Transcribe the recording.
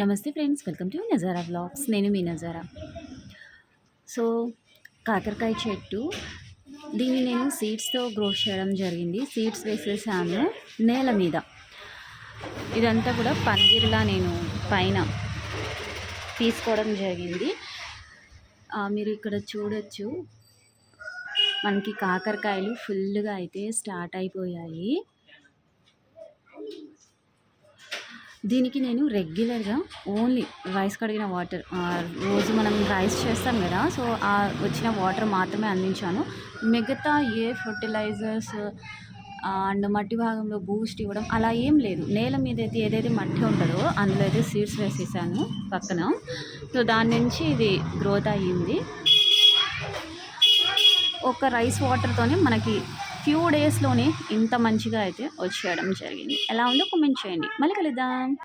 నమస్తే friends welcome to Nazara blogs నేను మీ నజారా. సో కాకరకాయ చెట్టు. దీన్ని నేను సీడ్స్తో గ్రో చేయడం జరిగింది. సీడ్స్ వేసేసాను నేల మీద. ఇదంతా కూడా పందిరిలా నేను పైన తీసుకోవడం జరిగింది. మీరు ఇక్కడ చూడొచ్చు. మనకి కాకరకాయలు ఫుల్గా అయితే స్టార్ట్ అయిపోయాయి. దీనికి నేను రెగ్యులర్గా ఓన్లీ రైస్ కడిగిన వాటర్ రోజు మనం రైస్ చేస్తాం కదా సో ఆ వచ్చిన వాటర్ మాత్రమే అందించాను. మిగతా ఏ ఫర్టిలైజర్స్ అండ్ మట్టి భాగంలో బూస్ట్ ఇవ్వడం అలా ఏం లేదు. నేల మీద అయితే ఏదైతే మట్టి ఉంటుందో అందులో అయితే సీడ్స్ వేసేసాను పక్కన. సో దాని నుంచి ఇది గ్రోత్ అయ్యింది. ఒక రైస్ వాటర్తోనే మనకి ఫ్యూ డేస్లోనే ఇంత మంచిగా అయితే వచ్చేయడం జరిగింది. ఎలా ఉందో కామెంట్ చేయండి. మళ్ళీ కలుద్దాం.